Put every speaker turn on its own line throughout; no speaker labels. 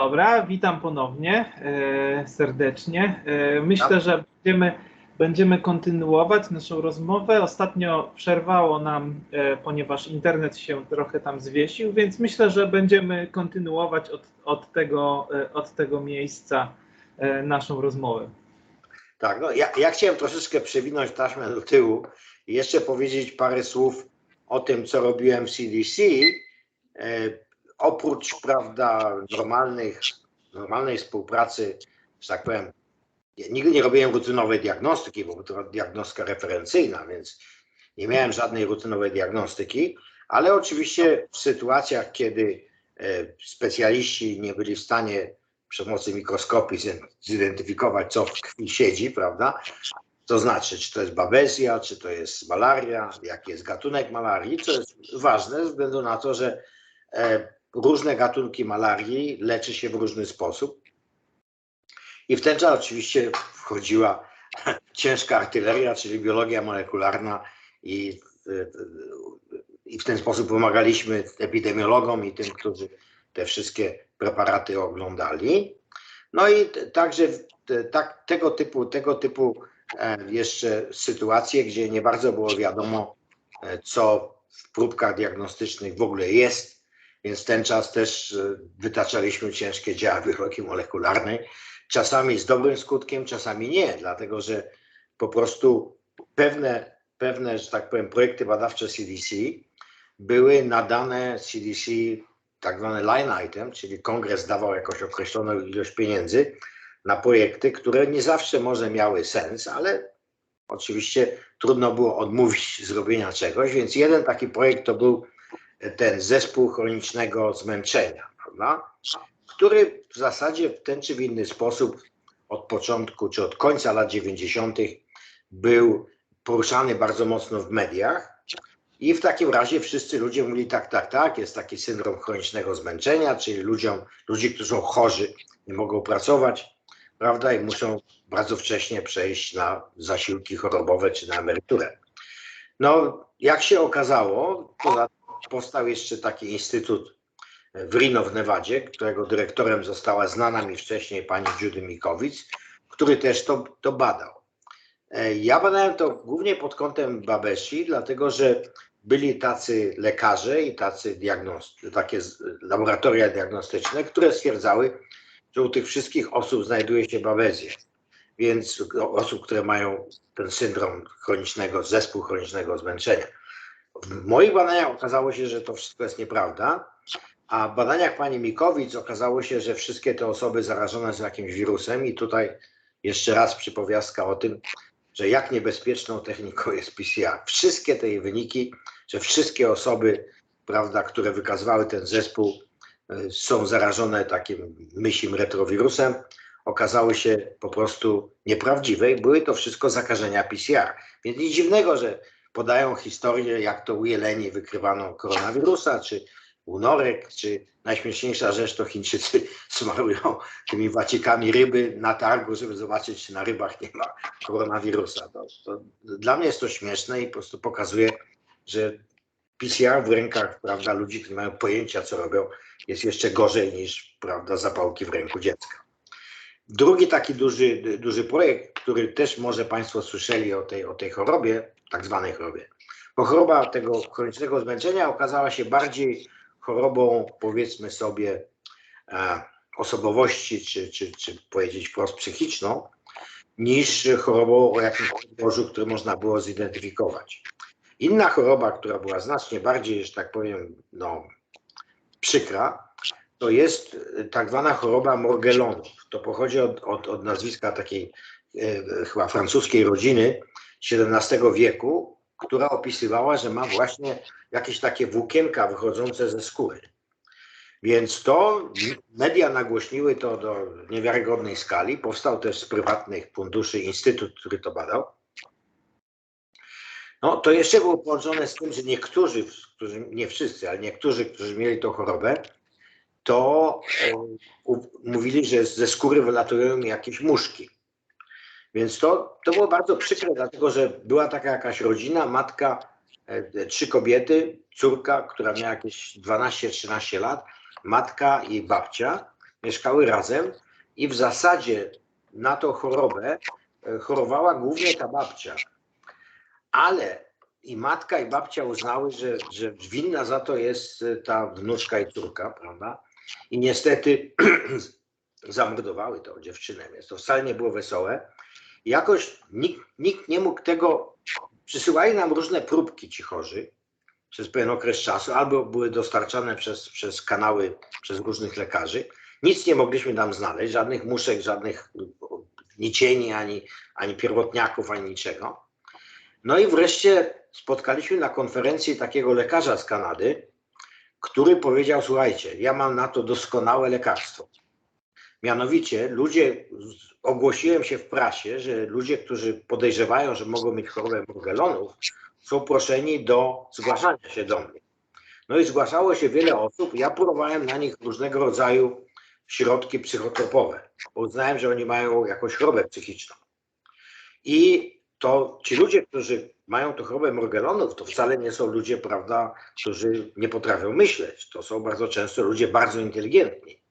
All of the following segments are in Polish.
Dobra, witam ponownie e, serdecznie. E, myślę, że będziemy, będziemy kontynuować naszą rozmowę. Ostatnio przerwało nam, e, ponieważ internet się trochę tam zwiesił, więc myślę, że będziemy kontynuować od, od, tego, e, od tego miejsca e, naszą rozmowę.
Tak, no ja, ja chciałem troszeczkę przewinąć taśmę do tyłu i jeszcze powiedzieć parę słów o tym, co robiłem w CDC. Oprócz, prawda, normalnych, normalnej współpracy, że tak powiem, nigdy nie robiłem rutynowej diagnostyki, bo to diagnostka referencyjna, więc nie miałem żadnej rutynowej diagnostyki, ale oczywiście w sytuacjach, kiedy e, specjaliści nie byli w stanie przy pomocy mikroskopii zidentyfikować, co w krwi siedzi, prawda? To znaczy, czy to jest babezja, czy to jest malaria, jaki jest gatunek malarii, co jest ważne ze względu na to, że e, różne gatunki malarii leczy się w różny sposób. I w ten czas oczywiście wchodziła ciężka artyleria, czyli biologia molekularna i, i w ten sposób pomagaliśmy epidemiologom i tym, którzy te wszystkie preparaty oglądali. No i także tak, tego typu, tego typu e, jeszcze sytuacje, gdzie nie bardzo było wiadomo, e, co w próbkach diagnostycznych w ogóle jest, więc ten czas też wytaczaliśmy ciężkie dzieła biologii molekularnej, czasami z dobrym skutkiem, czasami nie, dlatego że po prostu pewne, pewne że tak powiem, projekty badawcze CDC były nadane CDC tak zwany line item, czyli kongres dawał jakąś określoną ilość pieniędzy na projekty, które nie zawsze może miały sens, ale oczywiście trudno było odmówić zrobienia czegoś, więc jeden taki projekt to był ten zespół chronicznego zmęczenia, prawda? który w zasadzie w ten czy w inny sposób od początku czy od końca lat 90. był poruszany bardzo mocno w mediach i w takim razie wszyscy ludzie mówili tak, tak, tak, jest taki syndrom chronicznego zmęczenia, czyli ludziom, ludzi, którzy są chorzy, nie mogą pracować, prawda, i muszą bardzo wcześnie przejść na zasiłki chorobowe czy na emeryturę. No, jak się okazało, powstał jeszcze taki instytut w Reno w Nevadzie, którego dyrektorem została znana mi wcześniej pani Judy Mikowic, który też to, to badał. E, ja badałem to głównie pod kątem Babeshi, dlatego że byli tacy lekarze i tacy diagnosty, takie laboratoria diagnostyczne, które stwierdzały, że u tych wszystkich osób znajduje się babezja. Więc osób, które mają ten syndrom chronicznego, zespół chronicznego zmęczenia. W moich badaniach okazało się, że to wszystko jest nieprawda, a w badaniach pani Mikowic okazało się, że wszystkie te osoby zarażone są jakimś wirusem i tutaj jeszcze raz przypowiastka o tym, że jak niebezpieczną techniką jest PCR. Wszystkie te wyniki, że wszystkie osoby, prawda, które wykazywały ten zespół, e, są zarażone takim mysim retrowirusem, okazały się po prostu nieprawdziwe i były to wszystko zakażenia PCR. Więc nic dziwnego, że podają historię, jak to u jeleni wykrywano koronawirusa, czy u norek, czy najśmieszniejsza rzecz to Chińczycy smarują tymi wacikami ryby na targu, żeby zobaczyć, czy na rybach nie ma koronawirusa. To, to, dla mnie jest to śmieszne i po prostu pokazuje, że PCR w rękach prawda, ludzi, którzy mają pojęcia, co robią, jest jeszcze gorzej niż prawda, zapałki w ręku dziecka. Drugi taki duży, duży projekt, który też może Państwo słyszeli o tej, o tej chorobie, tak zwanej chorobie, bo choroba tego chronicznego zmęczenia okazała się bardziej chorobą, powiedzmy sobie, e, osobowości, czy, czy, czy powiedzieć wprost psychiczną, niż chorobą o jakimś podłożu, który można było zidentyfikować. Inna choroba, która była znacznie bardziej, że tak powiem, no, przykra, to jest tak zwana choroba Morgellonów. To pochodzi od, od, od nazwiska takiej e, chyba francuskiej rodziny XVII wieku, która opisywała, że ma właśnie jakieś takie włókienka wychodzące ze skóry. Więc to media nagłośniły to do niewiarygodnej skali. Powstał też z prywatnych funduszy instytut, który to badał. No to jeszcze było połączone z tym, że niektórzy, którzy, nie wszyscy, ale niektórzy, którzy mieli tą chorobę, to e, mówili, że ze skóry wylatują jakieś muszki. Więc to, to było bardzo przykre, dlatego że była taka jakaś rodzina, matka, e, trzy kobiety, córka, która miała jakieś 12-13 lat, matka i babcia. mieszkały razem i w zasadzie na tą chorobę e, chorowała głównie ta babcia. Ale i matka i babcia uznały, że, że winna za to jest e, ta wnuczka i córka, prawda? I niestety zamordowały tą dziewczynę, więc to wcale nie było wesołe. Jakoś nikt, nikt nie mógł tego. Przysyłali nam różne próbki ci chorzy przez pewien okres czasu, albo były dostarczane przez, przez kanały, przez różnych lekarzy. Nic nie mogliśmy tam znaleźć, żadnych muszek, żadnych nicieni, ani, ani pierwotniaków, ani niczego. No i wreszcie spotkaliśmy na konferencji takiego lekarza z Kanady, który powiedział: Słuchajcie, ja mam na to doskonałe lekarstwo. Mianowicie ludzie, ogłosiłem się w prasie, że ludzie, którzy podejrzewają, że mogą mieć chorobę Morgellonów, są proszeni do zgłaszania się do mnie. No i zgłaszało się wiele osób. Ja próbowałem na nich różnego rodzaju środki psychotropowe, uznałem, że oni mają jakąś chorobę psychiczną. I to ci ludzie, którzy mają tę chorobę Morgellonów, to wcale nie są ludzie, prawda, którzy nie potrafią myśleć. To są bardzo często ludzie bardzo inteligentni.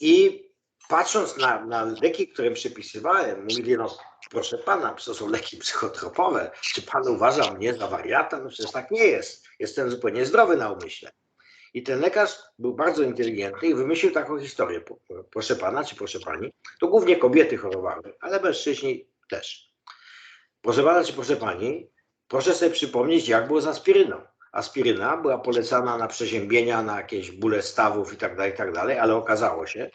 I patrząc na, na leki, które przepisywałem, mówili, no proszę pana, to są leki psychotropowe. Czy pan uważa mnie za wariata? No przecież tak nie jest. Jestem zupełnie zdrowy na umyśle. I ten lekarz był bardzo inteligentny i wymyślił taką historię. Proszę pana, czy proszę pani, to głównie kobiety chorowały, ale mężczyźni też. Proszę pana, czy proszę pani, proszę sobie przypomnieć, jak było z aspiryną. Aspiryna była polecana na przeziębienia, na jakieś bóle stawów i tak dalej, i tak ale okazało się,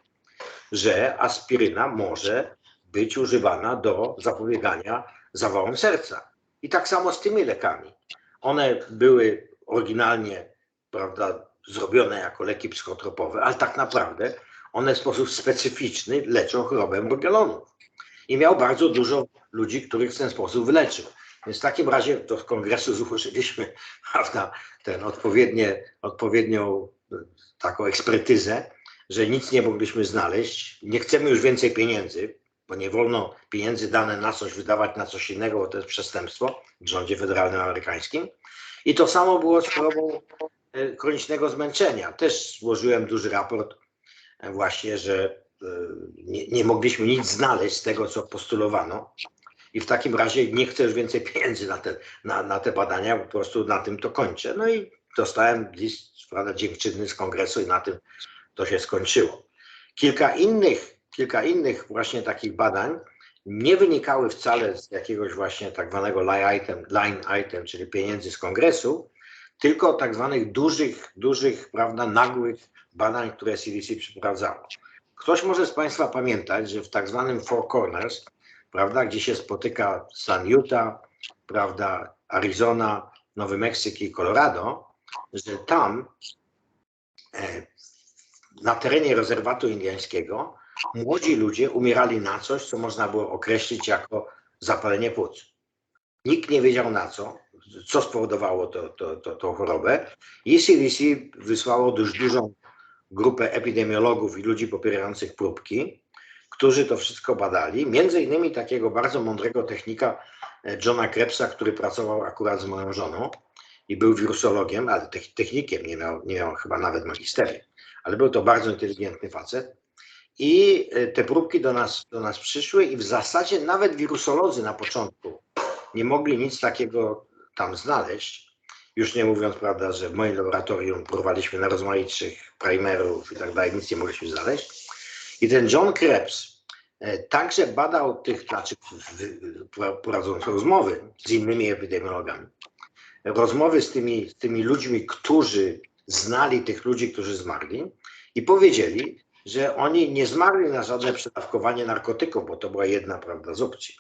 że aspiryna może być używana do zapobiegania zawałom serca. I tak samo z tymi lekami. One były oryginalnie prawda, zrobione jako leki psychotropowe, ale tak naprawdę one w sposób specyficzny leczą chorobę Morgellonów. I miał bardzo dużo ludzi, których w ten sposób wyleczył. Więc w takim razie do kongresu złożyliśmy prawda, ten odpowiednie, odpowiednią taką ekspertyzę, że nic nie mogliśmy znaleźć. Nie chcemy już więcej pieniędzy, bo nie wolno pieniędzy dane na coś wydawać na coś innego, bo to jest przestępstwo w rządzie federalnym amerykańskim. I to samo było z chorobą e, chronicznego zmęczenia. Też złożyłem duży raport e, właśnie, że e, nie, nie mogliśmy nic znaleźć z tego, co postulowano. I w takim razie nie chcę już więcej pieniędzy na te, na, na te badania, po prostu na tym to kończę. No i dostałem list prawda, dziękczynny z kongresu i na tym to się skończyło. Kilka innych, kilka innych właśnie takich badań nie wynikały wcale z jakiegoś właśnie tak zwanego line item, line item, czyli pieniędzy z kongresu, tylko tak zwanych dużych, dużych, prawda, nagłych badań, które CDC przeprowadzało. Ktoś może z Państwa pamiętać, że w tak zwanym Four Corners, prawda, gdzie się spotyka stan Utah, prawda, Arizona, Nowy Meksyk i Colorado, że tam e, na terenie rezerwatu indiańskiego młodzi ludzie umierali na coś, co można było określić jako zapalenie płuc. Nikt nie wiedział na co, co spowodowało to, to, to, tą chorobę. I CDC wysłało dość dużą grupę epidemiologów i ludzi popierających próbki, którzy to wszystko badali. Między innymi takiego bardzo mądrego technika e, Johna Krebsa, który pracował akurat z moją żoną i był wirusologiem, ale technikiem, nie miał, nie miał chyba nawet magisterium ale był to bardzo inteligentny facet. I e, te próbki do nas, do nas przyszły i w zasadzie nawet wirusolodzy na początku nie mogli nic takiego tam znaleźć. Już nie mówiąc, prawda, że w moim laboratorium próbowaliśmy na rozmaitych primerów i tak dalej, nic nie mogliśmy znaleźć. I ten John Krebs e, także badał tych, znaczy prowadząc rozmowy z innymi epidemiologami, rozmowy z tymi, z tymi ludźmi, którzy znali tych ludzi, którzy zmarli i powiedzieli, że oni nie zmarli na żadne przedawkowanie narkotyków, bo to była jedna prawda z opcji.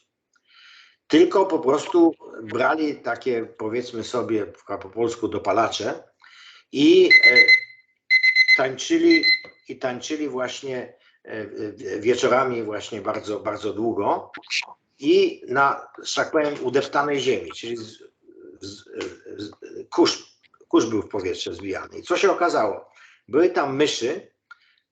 Tylko po prostu brali takie, powiedzmy sobie po polsku, dopalacze i e, tańczyli, i tańczyli właśnie wieczorami właśnie bardzo, bardzo długo i na, że tak powiem, udeptanej ziemi, czyli z, z, z, kurz kurz był w powietrze zbijany. I co się okazało? Były tam myszy,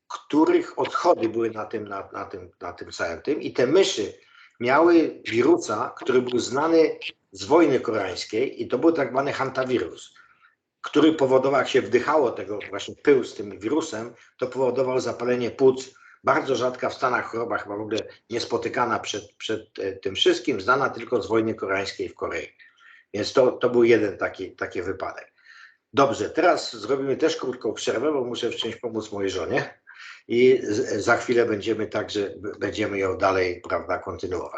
których odchody były na tym, na, na, tym, na tym całym tym i te myszy miały wirusa, który był znany z wojny koreańskiej i to był tak zwany hantawirus, który powodował, jak się wdychało tego właśnie pył z tym wirusem, to powodował zapalenie płuc. Bardzo rzadka w Stanach choroba, chyba w ogóle niespotykana przed, przed e, tym wszystkim, znana tylko z wojny koreańskiej w Korei. Więc to, to był jeden taki, taki wypadek. Dobrze, teraz zrobimy też krótką przerwę, bo muszę w czymś pomóc mojej żonie i za chwilę będziemy także, będziemy ją dalej, prawda, kontynuować.